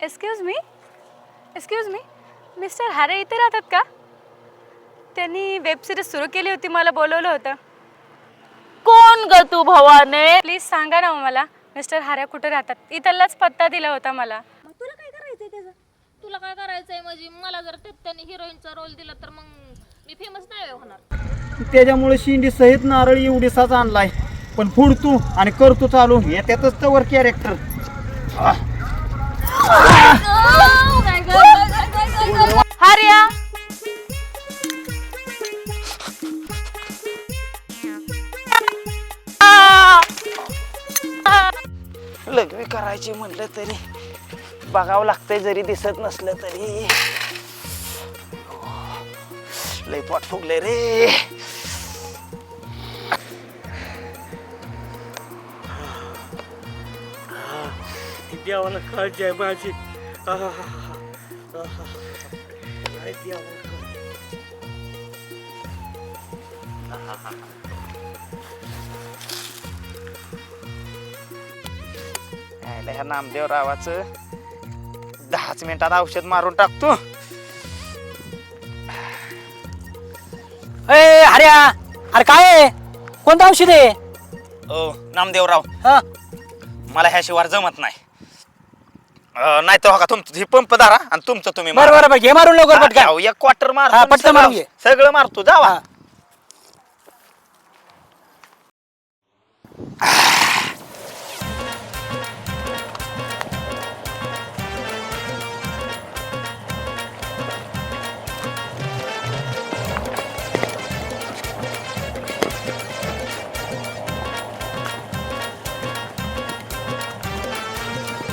Excuse me excuse me mister Hare इथे राहतात का? त्यांनी वेब सिरीज सुरू केली होती मला बोलवलं होतं. कोण ग तू भवाने? प्लीज सांगा ना हो मला मिस्टर हारे कुठे राहतात? इथलाच पत्ता दिला होता मला. मग तुला काय करायचंय त्याचं? तुला काय करायचंय म्हणजे? मला जर ते त्यांनी हिरोईनचा रोल दिला तर मग मी फेमस नाही होणार. त्याच्यामुळे शिंडी सहित नारळ एवढीसाच आणलाय. पण फुडतो आणि करतो चालू. येत्यातच तर वर कॅरेक्टर लग्न करायची म्हटलं तरी बघावं लागतंय जरी दिसत नसलं तरी. लय पोट फुगले रे. देवाला काळजी आहे माझी ह्या नामदेव रावाचं. दहाच मिनिटात औषध मारून टाकतो. ए अरे अरे काय? कोणतं औषध आहे? ओ नामदेवराव. हा. मला ह्या शिवार जमत नाही. नाही तर हो का तुमचं ही पंप दारा आणि तुमचं तुम्ही बरं मारा. बरं बरं घे मारून लवकर पटकन एक क्वार्टर मार हा, पटकन मारून घे. सगळं मारतो जावा हा.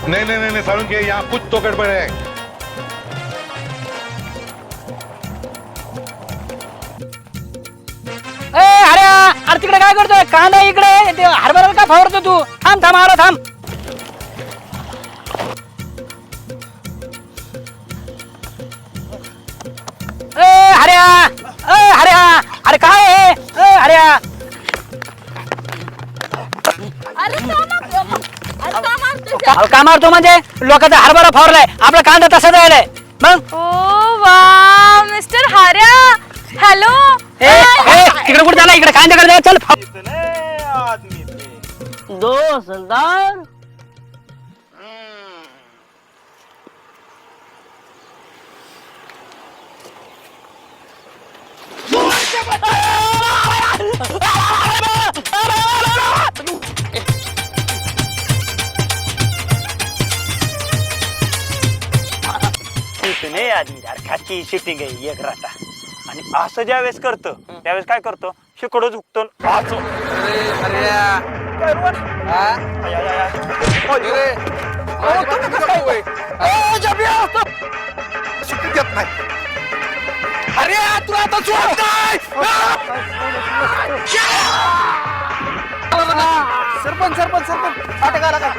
नहीं नहीं नहीं नहीं सारुण के यहाँ कुछ तो गड़बड़ है ए अरे अरे तिकडे काय करतोय? कांदा इकडे ते हरभऱ्याला का फवारतो तू? थांब थांब आला थांब. ए हऱ्या ए हऱ्या अरे काय आहे? ए हऱ्या. अहो, का मारतो म्हणजे? लोकांचा हरभरा फवारलाय. आपला कांदा तसा राहिलाय. मग? ओ वा मिस्टर हार्या. हॅलो. ए ए. तिकडे कुठे झाला? इकडे कांद्याकडे जा, चल फाव- इतने आदमी थे दो सरदार आदमी यार खाची शूटिंग आहे एक राता आणि असं ज्यावेळेस करतो त्यावेळेस काय करतो? शिकडो झुकतो वाचो. अरे तुला आता नाही. सरपंच सरपंच सरपंच. अटक आला का.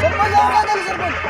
सरपंच सरपंच.